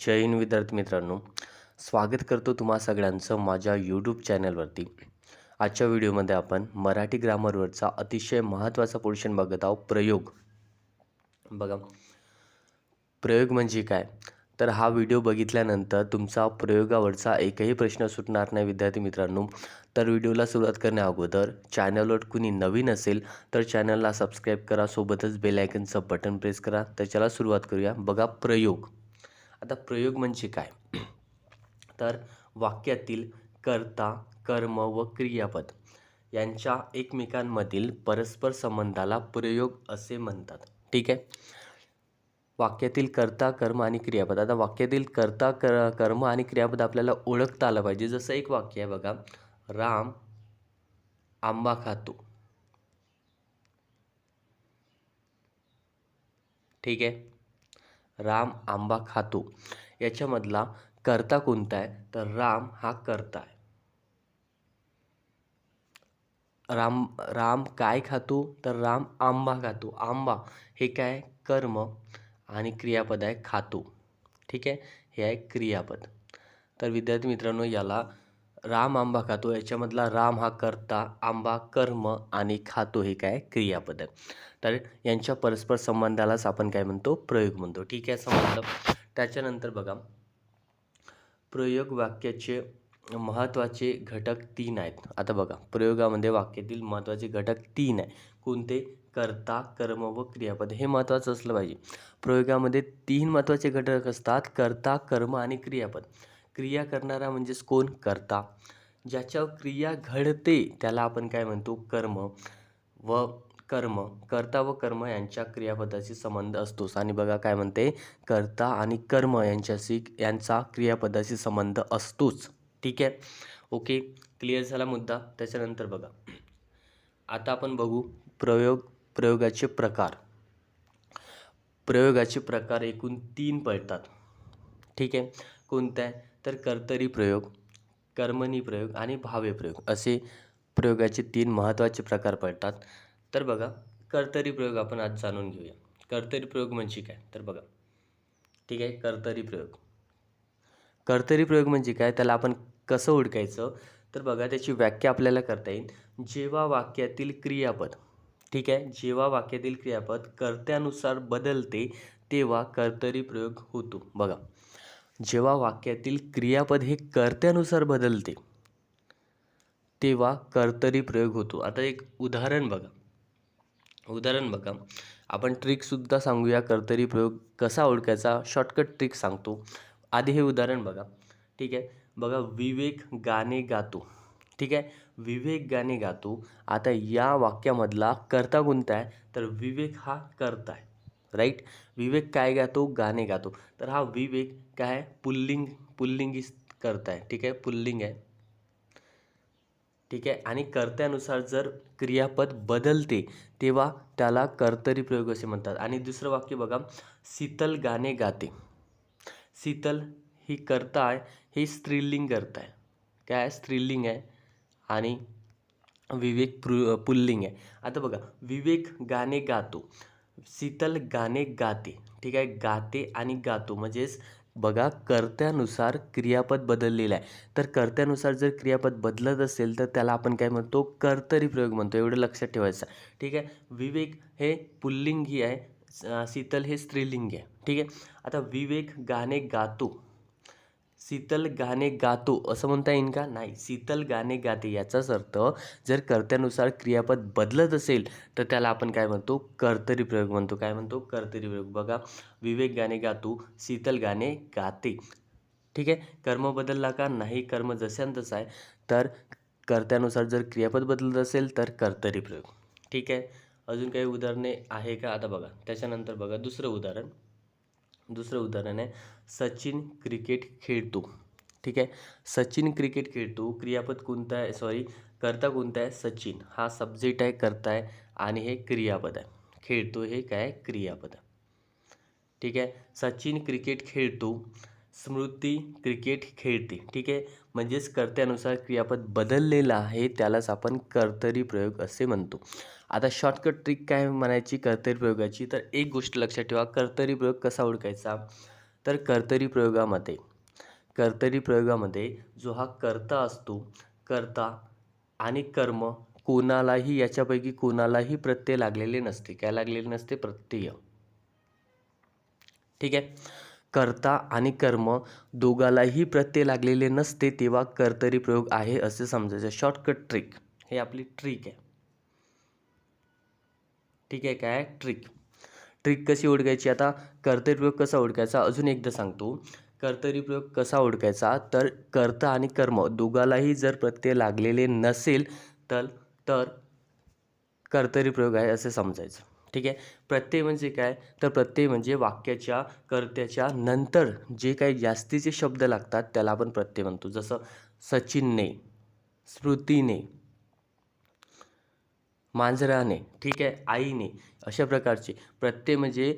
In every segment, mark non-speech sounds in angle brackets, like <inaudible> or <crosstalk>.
जय हिंद विद्यार्थी मित्रांनो. स्वागत करतो तुम्हा सगळ्यांचं माझ्या यूट्यूब चॅनलवरती आजच्या व्हिडिओमध्ये आपण मराठी ग्रामरवरचा अतिशय महत्त्वाचा पोर्शन बघत आहोत प्रयोग. बघा. प्रयोग म्हणजे काय? तर हा व्हिडिओ बघितल्यानंतर तुमचा प्रयोगावरचा एकही प्रश्न सुटणार नाही विद्यार्थी मित्रांनो. तर व्हिडिओला सुरुवात करण्या अगोदर चॅनलवर कुणी नवीन असेल तर चॅनलला सबस्क्राईब करा सोबतच बेलायकनचं बटन प्रेस करा त्याच्याला सुरुवात करूया. बघा प्रयोग. आता प्रयोग म्हणजे काय? तर वाक्यातील कर्ता कर्म व क्रियापद यांच्या एकमेकांमधील परस्पर संबंधाला प्रयोग असे म्हणतात. ठीक आहे? वाक्यातील कर्ता कर्म आणि क्रियापद. आता वाक्यातील कर्ता कर कर्म आणि क्रियापद आपल्याला ओळखता आलं पाहिजे. जसं एक वाक्य आहे बघा राम आंबा खातो. ठीक आहे? राम आंबा खातो. याच्यामधला कर्ता कोणता आहे? तर राम हा कर्ता आहे. राम राम काय खातो? तर राम आंबा खातो. आंबा हे काय? कर्म आणि क्रियापद आहे खातो. ठीक आहे? हे आहे क्रियापद. तर विद्यार्थी मित्रांनो याला राम आंबा खातो याच्यामधला राम हा कर्ता आंबा कर्म आणि खातो हे काय? क्रियापद. आहे तर यांच्या परस्पर संबंधालाच आपण काय म्हणतो? प्रयोग म्हणतो. ठीक आहे समजलं त्याच्यानंतर बघा. प्रयोग वाक्याचे महत्त्वाचे घटक तीन आहेत. आता बघा प्रयोगामध्ये वाक्यातील महत्त्वाचे घटक तीन आहे कोणते? कर्ता कर्म व क्रियापद. हे महत्त्वाचं असलं पाहिजे. प्रयोगामध्ये तीन महत्त्वाचे घटक असतात. कर्ता कर्म आणि क्रियापद. क्रिया करणारा म्हणजेच कोण? कर्ता. ज्याच्यावर क्रिया घडते त्याला आपण काय म्हणतो? कर्म. व कर्म. कर्ता व कर्म यांच्या क्रियापदाशी संबंध असतोच आणि बघा काय म्हणते? कर्ता आणि कर्म यांच्याशी यांचा क्रियापदाशी संबंध असतोच. ठीक आहे? ओके. क्लिअर झाला मुद्दा? त्याच्यानंतर बघा. आता आपण बघू प्रयोग प्रयोगाचे प्रकार. प्रयोगाचे प्रकार एकूण तीन पडतात. ठीक आहे? कोणत्या तर कर्तरी प्रयोग कर्मणी प्रयोग आणि भावे प्रयोग असे प्रयोगाचे तीन महत्त्वाचे प्रकार पडतात. तर बघा कर्तरी प्रयोग आपण आज जाणून घेऊया. कर्तरी प्रयोग म्हणजे काय? तर बघा. ठीक आहे कर्तरी प्रयोग. कर्तरी प्रयोग म्हणजे काय? त्याला आपण कसं ओळखायचं? तर बघा त्याची व्याख्या आपल्याला करता येईल. जेव्हा वाक्यातील क्रियापद ठीक आहे जेव्हा वाक्यातील क्रियापद कर्त्यानुसार बदलते तेव्हा कर्तरी प्रयोग होतो. बघा. जेव्हा वाक्यातील क्रियापद हे कर्त्यानुसार बदलते तेव्हा कर्तरी प्रयोग होतो. आता एक उदाहरण बघा. उदाहरण बघा. आपण ट्रिकसुद्धा सांगूया. कर्तरी प्रयोग कसा ओळखायचा? शॉर्टकट ट्रिक सांगतो. आधी हे उदाहरण बघा. ठीक आहे? बघा विवेक गाणे गातो. ठीक आहे? विवेक गाणे गातो. आता या वाक्यामधला कर्ता कोणता आहे? तर विवेक हा कर्ता आहे. राईट विवेक काय गातो? गाणे गातो. तर हा विवेक काय? आहे पुल्लिंग पुल्लिंगी करता आहे ठीक आहे? पुल्लिंग आहे. ठीक आहे? आणि कर्त्यानुसार जर क्रियापद बदलते तेव्हा त्याला कर्तरी प्रयोग असे म्हणतात. आणि दुसरं वाक्य बघा. शीतल गाणे गाते. शीतल ही कर्ता आहे ही स्त्रीलिंग करता आहे काय? स्त्रीलिंग आहे. आणि विवेक पुल्लिंग आहे. आता बघा. विवेक गाणे गातो. शीतल गाणे गाते ठीक आहे? गाते आणि गातो. म्हणजेच बघा कर्त्यानुसार क्रियापद बदललेलं आहे. तर कर्त्यानुसार जर क्रियापद बदलत असेल तर त्याला आपण काय म्हणतो? कर्तरी प्रयोग म्हणतो. एवढं लक्षात ठेवायचं. ठीक आहे? विवेक हे पुल्लिंगी आहे. शीतल हे स्त्रीलिंगी आहे. ठीक आहे? आता विवेक गाणे गातो. शीतल गाणे गातो असं म्हणता येईल का? नाही. शीतल गाणे गाते याचाच अर्थ जर कर्त्यानुसार क्रियापद बदलत असेल तर त्याला आपण काय म्हणतो? कर्तरी प्रयोग म्हणतो. काय म्हणतो? कर्तरी प्रयोग. बघा विवेक गाणे गातो शीतल गाणे गाते. ठीक आहे? कर्म बदलला का? नाही. कर्म जशान तसं आहे. तर कर्त्यानुसार जर क्रियापद बदलत असेल तर कर्तरी प्रयोग. ठीक आहे? अजून काही उदाहरणे आहे का? आता बघा. त्याच्यानंतर बघा दुसरं उदाहरण. दुसरं उदाहरण आहे सचिन क्रिकेट खेळतो. ठीक आहे? सचिन क्रिकेट खेळतो. क्रियापद कोणता आहे? सॉरी कर्ता कोणता आहे? सचिन. हा सब्जेक्ट आहे कर्ता आहे आणि हे क्रियापद आहे. खेळतो हे काय? क्रियापद. आहे ठीक आहे? सचिन क्रिकेट खेळतो. स्मृती क्रिकेट खेळते. ठीक आहे? म्हणजेच कर्त्यानुसार क्रियापद बदललेलं आहे त्यालाच आपण कर्तरी प्रयोग असे म्हणतो. आता शॉर्टकट ट्रिक काय म्हणायची? कर्तरी प्रयोगाची. तर एक गोष्ट लक्षात ठेवा. कर्तरी प्रयोग कसा ओळखायचा? तर कर्तरी प्रयोगामध्ये कर्तरी प्रयोगामध्ये जो हा कर्ता असतो कर्ता आणि कर्म कोणालाही याच्यापैकी कोणालाही प्रत्यय लागलेले नसते. काय लागलेले नसते? प्रत्यय. ठीक आहे? कर्ता आणि कर्म दोघालाही प्रत्यय लागलेले नसते तेव्हा कर्तरी प्रयोग आहे असे समजायचं. शॉर्टकट ट्रिक हे आपली ट्रिक आहे. ठीक आहे काय? ट्रिक ट्रिक कशी ओळखायची? आता कर्तरी प्रयोग कसा ओळखायचा? अजून एकदा सांगतो. कर्तरी प्रयोग कसा ओळखायचा? तर कर्ता आणि कर्म दोघालाही जर प्रत्यय लागलेले नसेल तर तर कर्तरी प्रयोग आहे असे समजायचं. ठीक आहे? प्रत्यय म्हणजे काय? तर प्रत्यय म्हणजे वाक्याच्या कर्त्याच्या नंतर जे काही जास्तीचे शब्द लागतात त्याला आपण प्रत्यय म्हणतो. जसं सचिनने स्मृतीने मांजराने ठीक आहे आईने अशा प्रकारचे प्रत्यय म्हणजे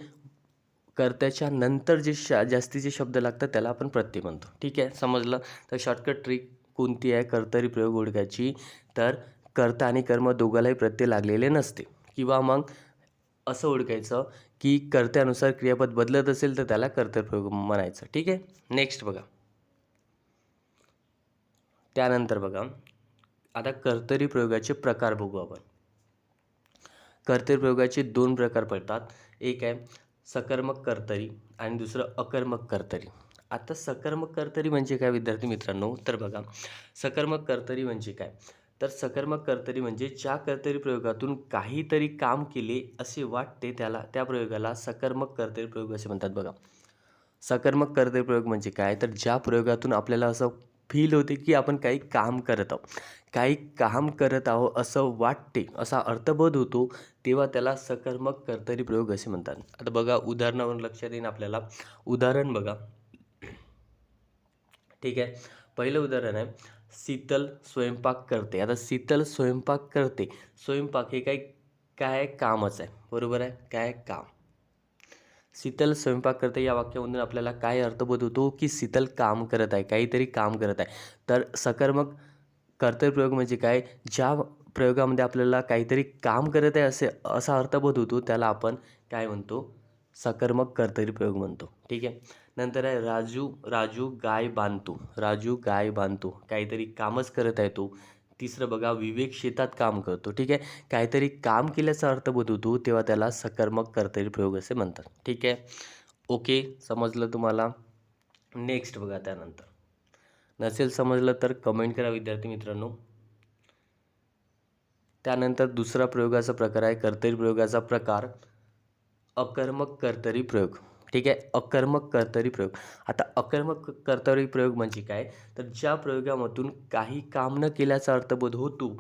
कर्त्याच्या नंतर जे शा जास्तीचे शब्द लागतात त्याला आपण प्रत्यय म्हणतो. ठीक आहे समजलं? तर शॉर्टकट ट्रिक कोणती आहे? कर्तरी प्रयोग ओळखायची. तर कर्ता आणि कर्म दोघालाही प्रत्यय लागलेले नसते. किंवा मग असं ओळखायचं की कर्त्यानुसार क्रियापद बदलत असेल तर त्याला कर्तप्रयोग म्हणायचं. ठीक आहे? नेक्स्ट बघा. त्यानंतर बघा. आता कर्तरी प्रयोगाचे प्रकार बघू आपण. कर्तरीप्रयोगाचे दोन प्रकार पडतात. एक आहे सकर्मक कर्तरी आणि दुसरं अकर्मक कर्तरी. आता सकर्मक कर्तरी म्हणजे काय विद्यार्थी मित्रांनो? तर बघा सकर्मक कर्तरी म्हणजे काय? तर सकर्मक कर्तरी म्हणजे ज्या कर्तरी प्रयोगातून काहीतरी काम केले असे वाटते त्याला त्या प्रयोगाला सकर्मक कर्तरी प्रयोग असे म्हणतात बघा. सकर्मक कर्तरी प्रयोग म्हणजे काय? तर ज्या प्रयोगातून आपल्याला असं फील होते की आपण काही काम करत आहोत. काही काम करत आहो असं वाटते असा अर्थबोध होतो तेव्हा त्याला सकर्मक कर्तरी प्रयोग असे म्हणतात. आता बघा उदाहरणावरून लक्षात येईन आपल्याला. उदाहरण बघा. ठीक आहे? पहिलं उदाहरण आहे शीतल स्वयंपाक करते. आता शीतल स्वयंपाक करते. स्वयंपाक हे काही काय कामच आहे. बरोबर आहे? काय काम? शीतल स्वयंपाक करते या वाक्यामधून आपल्याला काय अर्थबोध होतो की शीतल काम करत आहे काहीतरी काम करत आहे. तर सकर्मक कर्तव्यप्रयोग म्हणजे काय? ज्या प्रयोगामध्ये आपल्याला काहीतरी काम करत आहे असे असा अर्थबोध होतो त्याला आपण काय म्हणतो? सकर्मक कर्तरी प्रयोग म्हणतो. ठीक आहे? नंतर आहे राजू राजू गाय बांधतो राजू गाय बांधतो काहीतरी कामच करत आहे तो. तिसरं बघा विवेक शेतात काम करतो. ठीक आहे? काहीतरी काम केल्याचा अर्थ होतो तेव्हा त्याला सकर्मक कर्तरी प्रयोग असे म्हणतात. ठीक आहे? ओके समजलं तुम्हाला? नेक्स्ट बघा त्यानंतर. नसेल समजलं तर कमेंट करा विद्यार्थी मित्रांनो. त्यानंतर दुसरा प्रयोगाचा प्रकार आहे कर्तरी प्रयोगाचा प्रकार अकर्मक कर्तरी प्रयोग. ठीक आहे? अकर्मक कर्तरी प्रयोग. आता अकर्मक कर्तरी प्रयोग म्हणजे काय? तर ज्या प्रयोगामधून काही काम न केल्याचा अर्थबोध होतो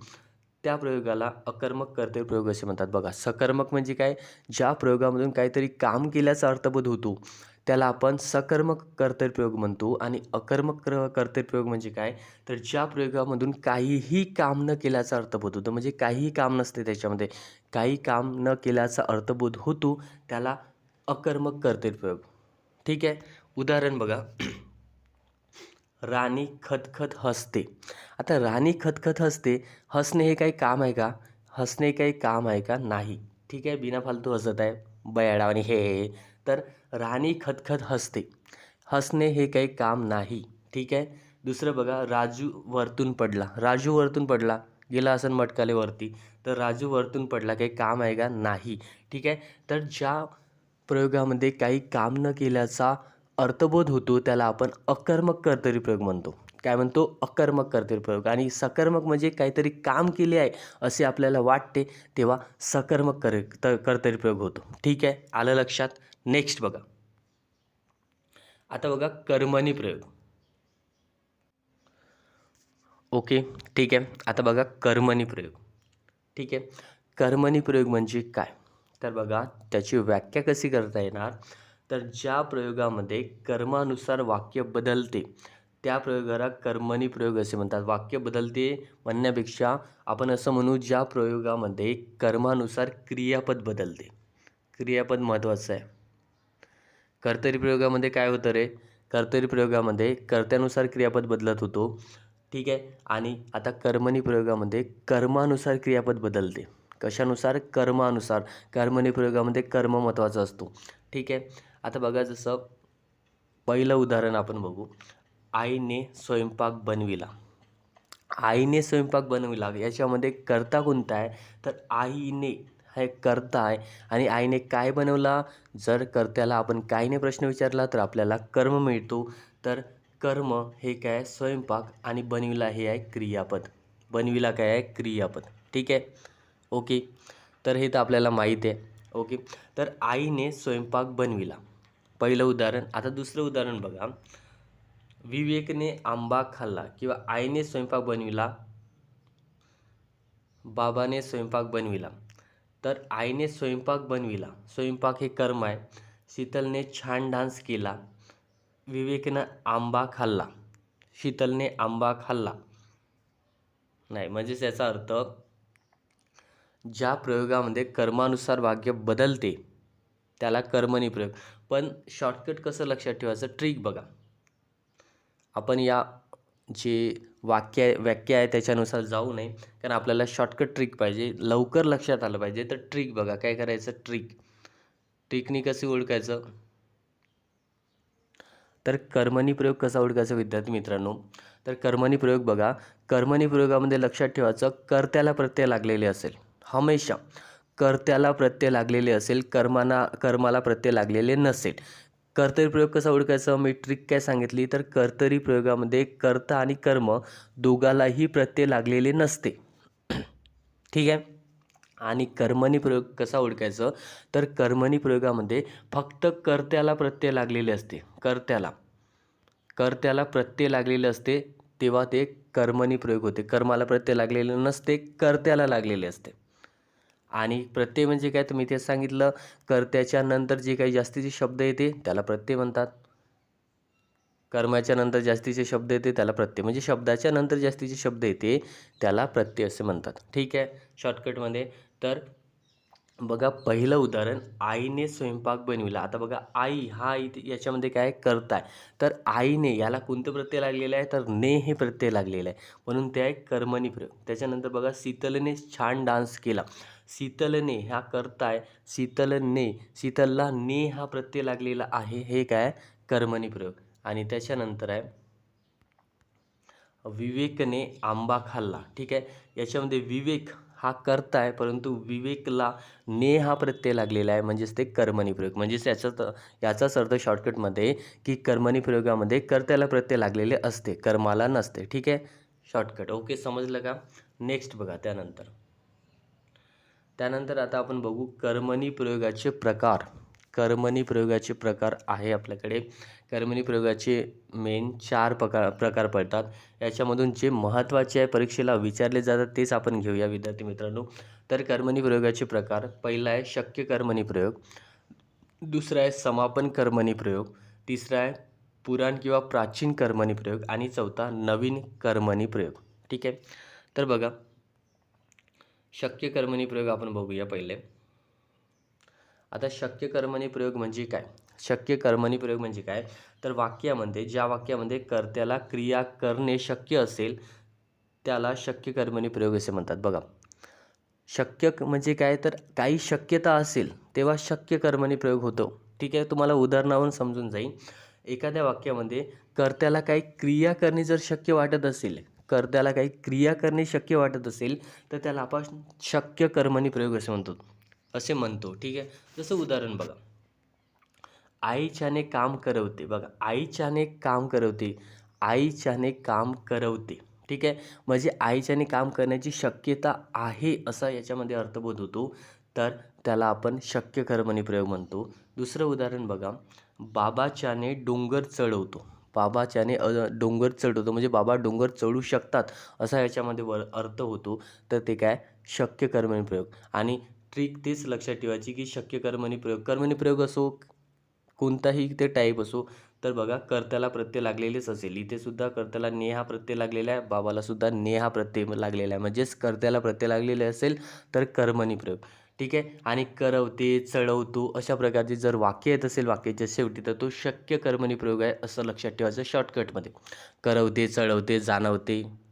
त्या प्रयोगाला अकर्मक कर्तरी प्रयोग असे म्हणतात. बघा सकर्मक म्हणजे काय? ज्या प्रयोगामधून काहीतरी काम केल्याचा अर्थबोध होतो त्याला आपण सकर्मक कर्तरी प्रयोग म्हणतो. आणि अकर्मक क्र कर्तरी प्रयोग म्हणजे काय? तर ज्या प्रयोगामधून काहीही काम न केल्याचा अर्थबोध होतो म्हणजे काहीही काम नसते त्याच्यामध्ये काही काम न केल्याचा अर्थबोध होतो त्याला अकर्मक कर्तरी प्रयोग ठीक आहे? उदाहरण बघा. <clears throat> राणी खतखत हसते. आता राणी खतखत हसते. हसणे हे काही काम आहे का? हसणे काही काम आहे का? नाही. ठीक आहे? बिना फालतू हसत आहे. बयाडा आणि हे हे तर राणी खतखत हसते. हसणे हे काही काम नाही. ठीक आहे? दुसरं बघा. राजू वरतून पडला. राजू वरतून पडला. गेला असं मटकाले वरती. तर राजू वरतून पडला. काही काम आहे का? नाही. ठीक आहे? तर ज्या प्रयोगामध्ये काही काम न केल्याचा अर्थबोध होतो त्याला आपण अकर्मक कर्तरी प्रयोग म्हणतो. काय म्हणतो? अकर्मक कर्तरी प्रयोग. आणि सकर्मक म्हणजे काहीतरी काम केले आहे असे आपल्याला वाटते तेव्हा सकर्मक कर कर्तरी प्रयोग होतो. ठीक आहे? आलं लक्षात? नेक्स्ट बघा. आता बघा कर्मणी प्रयोग. ओके ठीक आहे. आता बघा कर्मणी प्रयोग. ठीक आहे? कर्मणी प्रयोग म्हणजे काय? तर बघा त्याची व्याख्या कशी करता येणार? तर ज्या प्रयोगामध्ये कर्मानुसार वाक्य बदलते त्या प्रयोगाला कर्मणी प्रयोग असे म्हणतात. वाक्य बदलते म्हणण्यापेक्षा आपण असं म्हणू ज्या प्रयोगामध्ये कर्मानुसार क्रियापद बदलते. क्रियापद महत्त्वाचं आहे. कर्तरी प्रयोगामध्ये काय होतं रे? कर्तरी प्रयोगामध्ये कर्त्यानुसार क्रियापद बदलत होतो. ठीक आहे? आणि आता कर्मणी प्रयोगामध्ये कर्मानुसार क्रियापद बदलते. कशानुसार? कर्मानुसार. कर्मनिप्रयोगामध्ये कर्म महत्त्वाचा असतो. ठीक आहे? आता बघा जसं पहिलं उदाहरण आपण बघू. आईने स्वयंपाक बनविला. आईने स्वयंपाक बनविला. याच्यामध्ये कर्ता कोणता आहे? तर आईने हे करता कर्ता आहे. आणि आईने काय बनवला? जर कर्त्याला आपण कायने प्रश्न विचारला तर आपल्याला कर्म मिळतो. तर कर्म हे काय? स्वयंपाक आणि बनविला हे आहे क्रियापद. बनविला काय आहे? क्रियापद. ठीक आहे? ओके? तर हे तर आपल्याला माहीत आहे. ओके? तर आईने स्वयंपाक बनविला. पहिलं उदाहरण आता दुसरं उदाहरण बघा. विवेकने आंबा खाल्ला किंवा आईने स्वयंपाक बनविला? बाबाने स्वयंपाक बनविला. तर आईने स्वयंपाक बनविला. स्वयंपाक हे कर्म आहे. शीतलने छान डान्स केला. विवेकनं आंबा खाल्ला. शीतलने आंबा खाल्ला. नाही म्हणजेच याचा अर्थ ज्या प्रयोगामध्ये कर्मानुसार वाक्य बदलते त्याला कर्मणी प्रयोग. पण शॉर्टकट कसं लक्षात ठेवायचं? ट्रिक बघा. आपण या जे वाक्य आहे वाक्य आहे त्याच्यानुसार जाऊ नये. कारण आपल्याला शॉर्टकट ट्रिक पाहिजे. लवकर लक्षात आलं पाहिजे. तर ट्रिक बघा. काय करायचं? ट्रिक ट्रिकनी कसे ओळखायचं? तर कर्मणी प्रयोग कसा ओळखायचा विद्यार्थी मित्रांनो? तर कर्मणी प्रयोग बघा. कर्मणी प्रयोगामध्ये लक्षात ठेवायचं कर्त्याला प्रत्यय लागलेले असेल. हमेशा कर्त्याला प्रत्यय लागलेले असेल कर्माना कर्माला प्रत्यय लागलेले नसेल. कर्तरी प्रयोग कसा ओळखायचा? मी ट्रिक काय सांगितली? तर कर्तरी प्रयोगामध्ये कर्ता आणि कर्म दोघालाही प्रत्यय लागलेले नसते. <clears throat> ठीक आहे? आणि कर्मणी प्रयोग कसा ओळखायचं? तर कर्मणी प्रयोगामध्ये फक्त कर्त्याला प्रत्यय लागलेले असते. कर्त्याला. कर्त्याला प्रत्यय लागलेले असते तेव्हा ते कर्मणी प्रयोग होते. कर्माला प्रत्यय लागलेले नसते कर्त्याला लागलेले असते. आणि प्रत्यय म्हणजे काय? तुम्ही तेच सांगितलं. कर्त्याच्या नंतर जे काही जास्तीचे शब्द येते त्याला प्रत्यय म्हणतात. कर्माच्या नंतर जास्तीचे शब्द येते त्याला प्रत्यय. म्हणजे शब्दाच्या नंतर जास्तीचे शब्द येते त्याला प्रत्यय असे म्हणतात. ठीक आहे? शॉर्टकटमध्ये तर बघा पहिलं उदाहरण आईने स्वयंपाक बनविला. आता बघा आई हा इथे याच्यामध्ये काय? करताय तर आईने याला कोणतं प्रत्यय लागलेलं आहे? तर ने हे प्रत्यय लागलेलं आहे. म्हणून ते आहे कर्मणी प्रयोग त्याच्यानंतर बघा शीतलने छान डान्स केला. शीतलने हा करताय शीतलने शीतलला ने हा प्रत्यय लागलेला आहे हे काय? कर्मणी प्रयोग. आणि त्याच्यानंतर आहे विवेकने आंबा खाल्ला. ठीक आहे? याच्यामध्ये विवेक हा करता आहे परंतु विवेकला ने हा प्रत्यय लागलेला आहे म्हणजेच ते कर्मणी प्रयोग. म्हणजेच याचा याचाच अर्थ शॉर्टकटमध्ये की कर्मणी प्रयोगामध्ये कर्त्याला प्रत्यय लागलेले असते कर्माला नसते. ठीक आहे? शॉर्टकट ओके समजलं का? नेक्स्ट बघा त्यानंतर. त्यानंतर आता आपण बघू कर्मणी प्रयोगाचे प्रकार. कर्मणी प्रयोगाचे प्रकार आहे आपल्याकडे. कर्मणी प्रयोगाचे मेन चार प्रकार प्रकार पडतात. याच्यामधून जे महत्त्वाचे आहे परीक्षेला विचारले जातात तेच आपण घेऊया विद्यार्थी मित्रांनो. तर कर्मणी प्रयोगाचे प्रकार. पहिला आहे शक्य कर्मणी प्रयोग. दुसरा आहे समापन कर्मणी प्रयोग. तिसरा आहे पुराण किंवा प्राचीन कर्मणी प्रयोग. आणि चौथा नवीन कर्मणी प्रयोग. ठीक आहे? तर बघा शक्य कर्मणी प्रयोग आपण बघूया पहिले. आता शक्य कर्मणी प्रयोग म्हणजे काय? शक्य कर्मणी प्रयोग म्हणजे काय? तर वाक्यामध्ये ज्या वाक्यामध्ये कर्त्याला क्रिया करणे शक्य असेल त्याला शक्य कर्मणी प्रयोग असे म्हणतात. बघा. शक्य म्हणजे काय? तर काही शक्यता असेल तेव्हा शक्य कर्मणी प्रयोग होतो. ठीक आहे? तुम्हाला उदाहरणावरून समजून जाईल. एखाद्या वाक्यामध्ये कर्त्याला काही क्रिया करणे जर शक्य वाटत असेल कर्त्याला काही क्रिया करणे शक्य वाटत असेल तर त्याला आपण शक्य कर्मणी प्रयोग असे म्हणतो. असे म्हणतो ठीक आहे? जसं उदाहरण बघा. आईच्याने काम करवते बघा आईच्याने काम करवते आईच्याने काम करवते ठीक आहे? म्हणजे आईच्याने काम करण्याची शक्यता आहे असा याच्यामध्ये अर्थबोध होतो तर त्याला आपण शक्य कर्मणी प्रयोग म्हणतो. दुसरं उदाहरण बघा. बाबाच्याने डोंगर चढवतो बाबाच्याने डोंगर चढवतो. म्हणजे बाबा डोंगर चढू शकतात असा याच्यामध्ये वर अर्थ होतो. तर ते काय? शक्य कर्मणी प्रयोग. आणि ट्रिक तेच लक्षात ठेवायची की शक्य कर्मणी प्रयोग. कर्मणी प्रयोग असो कोणताही ते टाईप असो तर बघा कर्त्याला प्रत्यय लागलेलेच असेल. इथे सुद्धा कर्त्याला ने हा प्रत्यय लागलेला आहे. बाबाला सुद्धा ने हा प्रत्यय लागलेला आहे. म्हणजेच कर्त्याला प्रत्यय लागलेले असेल तर कर्मणी प्रयोग. ठीक आहे? आणि करवते चढवतो अशा प्रकारचे जर वाक्य येत असेल वाक्याच्या शेवटी तर तो शक्य कर्मणी प्रयोग आहे असं लक्षात ठेवायचं शॉर्टकटमध्ये करवते चढवते जाणवते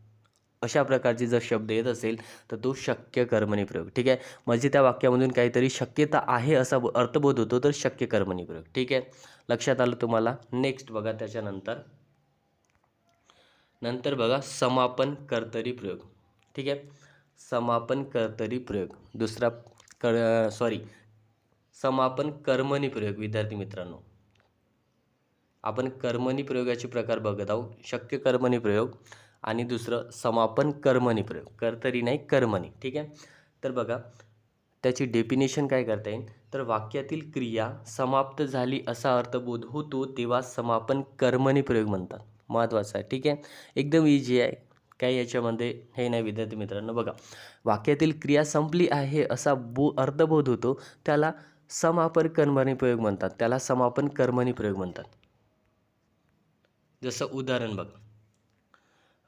अशा प्रकारचे जर शब्द येत असेल तर तो शक्य कर्मणी प्रयोग. ठीक आहे? म्हणजे त्या वाक्यामधून काहीतरी शक्यता आहे असा ब- अर्थबोध होतो तर शक्य कर्मणी प्रयोग. ठीक आहे? लक्षात आलं तुम्हाला? नेक्स्ट बघा त्याच्यानंतर. नंतर बघा समापन कर्तरी प्रयोग. ठीक आहे? समापन कर्तरी प्रयोग. दुसरा कर सॉरी समापन कर्मणी प्रयोग विद्यार्थी मित्रांनो. आपण कर्मणी प्रयोगाचे प्रकार बघत आहोत. शक्य कर्मणी प्रयोग आणि दुसरं समापन कर्मणी प्रयोग. कर्तरी नाही कर्मणी ठीक आहे? तर बघा त्याची डेफिनेशन काय करता येईल? तर वाक्यातील क्रिया समाप्त झाली असा अर्थबोध होतो तेव्हा समापन कर्मणी प्रयोग म्हणतात. महत्त्वाचा आहे. ठीक आहे? एकदम इझी आहे. काही याच्यामध्ये? हे नाही विद्यार्थी मित्रांनो. बघा वाक्यातील क्रिया संपली आहे असा बो अर्थबोध होतो त्याला समापन कर्मणी प्रयोग म्हणतात. त्याला समापन कर्मणी प्रयोग म्हणतात. जसं उदाहरण बघा.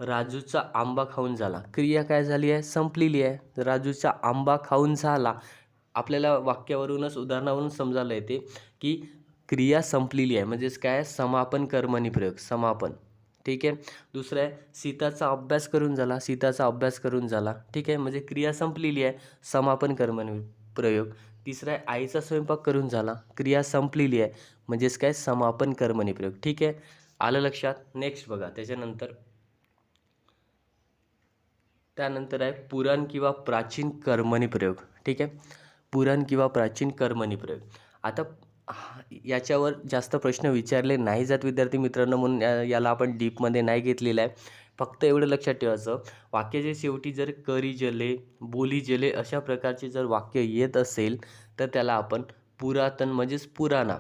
राजूचा आंबा खाऊन झाला. क्रिया काय झाली आहे? संपलेली आहे. राजूचा आंबा खाऊन झाला. आपल्याला वाक्यावरूनच उदाहरणावरून समजायला येते की क्रिया संपलेली आहे. म्हणजेच काय? समापन कर्मणी प्रयोग. समापन. ठीक आहे? दुसरं आहे सीताचा अभ्यास करून झाला सीताचा अभ्यास करून झाला. ठीक आहे? म्हणजे क्रिया संपलेली आहे समापन कर्मणी प्रयोग. तिसरं आहे आईचा स्वयंपाक करून झाला क्रिया संपलेली आहे म्हणजेच काय? समापन कर्मणी प्रयोग. ठीक आहे? आलं लक्षात? नेक्स्ट बघा. त्याच्यानंतर त्यानंतर आहे पुराण किंवा प्राचीन कर्मणी प्रयोग. ठीक आहे? पुराण किंवा प्राचीन कर्मणी प्रयोग. आता याच्यावर जास्त प्रश्न विचारले नाही जात विद्यार्थी मित्रांनो म्हणून याला आपण डीपमध्ये नाही घेतलेलं आहे. फक्त एवढं लक्षात ठेवायचं वाक्याच्या शेवटी जर करी जले बोली जले अशा प्रकारचे जर वाक्य येत असेल तर त्याला आपण पुरातन म्हणजेच पुराणा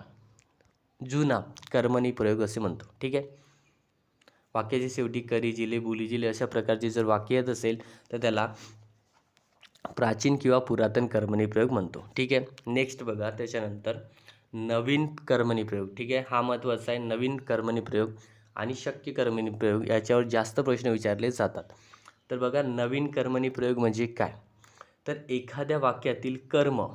जुना कर्मणी प्रयोग असे म्हणतो. ठीक आहे? वाक्याच्या शेवटी करी जिले बोली जिले अशा प्रकारचे जर वाक्य येत असेल तर त्याला प्राचीन किंवा पुरातन कर्मणी प्रयोग म्हणतो. ठीक आहे? नेक्स्ट बघा त्याच्यानंतर नवीन कर्मणी प्रयोग. ठीक आहे? हा महत्त्वाचा आहे. नवीन कर्मणी प्रयोग आणि शक्य कर्मणी प्रयोग याच्यावर जास्त प्रश्न विचारले जातात. तर बघा नवीन कर्मणी प्रयोग म्हणजे काय? तर एखाद्या वाक्यातील कर्म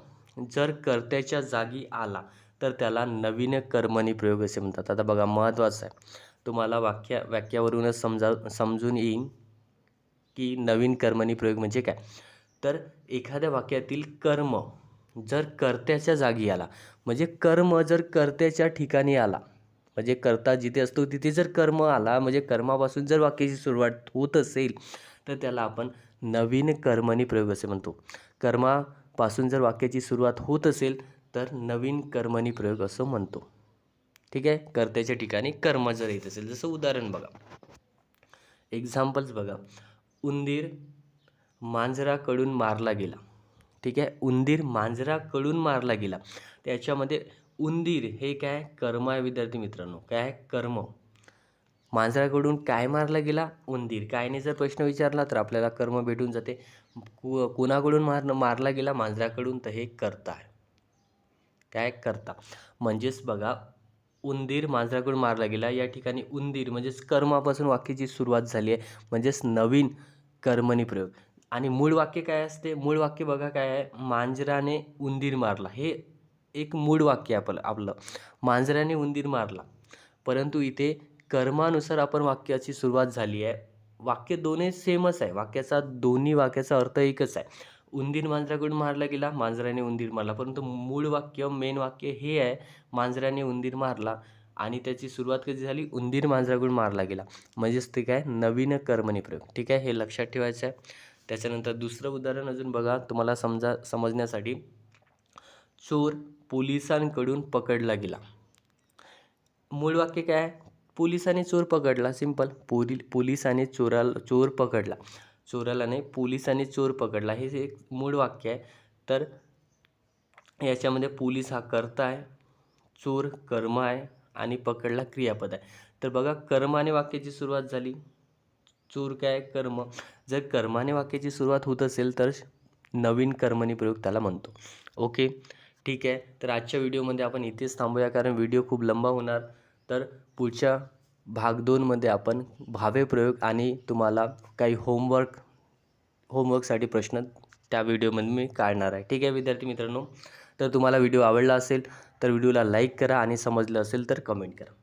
जर कर्त्याच्या जागी आला तर त्याला नवीन कर्मणी प्रयोग असे म्हणतात. आता बघा महत्त्वाचं आहे. तुम्हाला वाक्या वाक्यावरूनच समजा समजून येईन की नवीन कर्मणी प्रयोग म्हणजे काय? तर एखाद्या वाक्यातील कर्म जर कर्त्याच्या जागी आला म्हणजे कर्म जर कर्त्याच्या ठिकाणी आला म्हणजे कर्ता जिथे असतो तिथे जर कर्म आला म्हणजे कर्मापासून जर वाक्याची सुरुवात होत असेल तर त्याला आपण नवीन कर्मणी प्रयोग असे म्हणतो. कर्मापासून जर वाक्याची सुरुवात होत असेल तर नवीन कर्मणी प्रयोग असं म्हणतो. ठीक आहे? कर्त्याच्या ठिकाणी कर्म जर येत असेल जसं उदाहरण बघा. एक्झाम्पल्स बघा. उंदीर मांजराकडून मारला गेला. ठीक आहे? उंदीर मांजराकडून मारला गेला. त्याच्यामध्ये उंदीर हे काय? कर्म आहे विद्यार्थी मित्रांनो. काय आहे? कर्म. मांजराकडून काय मारला गेला? उंदीर. कायने जर प्रश्न विचारला तर आपल्याला कर्म भेटून जाते. कु कुणाकडून मार मारला गेला? मांजराकडून. तर हे करता आहे. काय करता. म्हणजेच बघा उंदीर मांजराकडून मारला गेला. या ठिकाणी उंदीर म्हणजेच कर्मापासून वाक्याची सुरुवात झाली आहे. म्हणजेच नवीन कर्मणी प्रयोग. आणि मूळ वाक्य काय असते? मूळ वाक्य बघा काय आहे? मांजराने उंदीर मारला. हे एक मूळ वाक्य आपलं आपलं. मांजराने उंदीर मारला. परंतु इथे कर्मानुसार आपण वाक्याची सुरुवात झाली आहे. वाक्य दोन्ही सेमच आहे. वाक्याचा दोन्ही वाक्याचा अर्थ एकच आहे. उंदीर मांजराकडून मारला गेला मांजराने उंदीर मारला. परंतु मूळ वाक्य मेन वाक्य हे आहे मांजराने उंदीर मारला आणि त्याची सुरुवात कधी झाली? उंदीर मांजराकडून मारला गेला. म्हणजेच ते काय? नवीन कर्मणी प्रयोग ठीक आहे? हे लक्षात ठेवायचं आहे. त्याच्यानंतर दुसरं उदाहरण अजून बघा तुम्हाला समजा समजण्यासाठी. चोर पोलिसांकडून पकडला गेला. मूळ वाक्य काय आहे? पोलिसाने चोर पकडला सिंपल. पोली पोलिसाने चोराला चोर पकडला. चोराला नाही पोलिसाने चोर पकडला हे एक मूळ वाक्य आहे. तर याच्यामध्ये पोलीस हा कर्ता आहे चोर कर्म आहे आणि पकडला क्रियापद आहे. तर बघा कर्माने वाक्याची सुरुवात झाली. चूर काय कर्म? जर कर्माने वाक्याची सुरुवात होत असेल तर नवीन कर्मणी प्रयोग त्याला म्हणतो. ओके? ठीक आहे. तर आजच्या व्हिडिओमध्ये आपण इथेच थांबूया कारण व्हिडिओ खूप लंबा होणार. तर पुढच्या भाग दोनमध्ये आपण भावे प्रयोग आणि तुम्हाला काही होमवर्क होमवर्कसाठी प्रश्न त्या व्हिडिओमध्ये मी काढणार आहे. ठीक आहे विद्यार्थी मित्रांनो? तर तुम्हाला व्हिडिओ आवडला असेल तर व्हिडिओला लाईक करा आणि समजलं असेल तर कमेंट करा.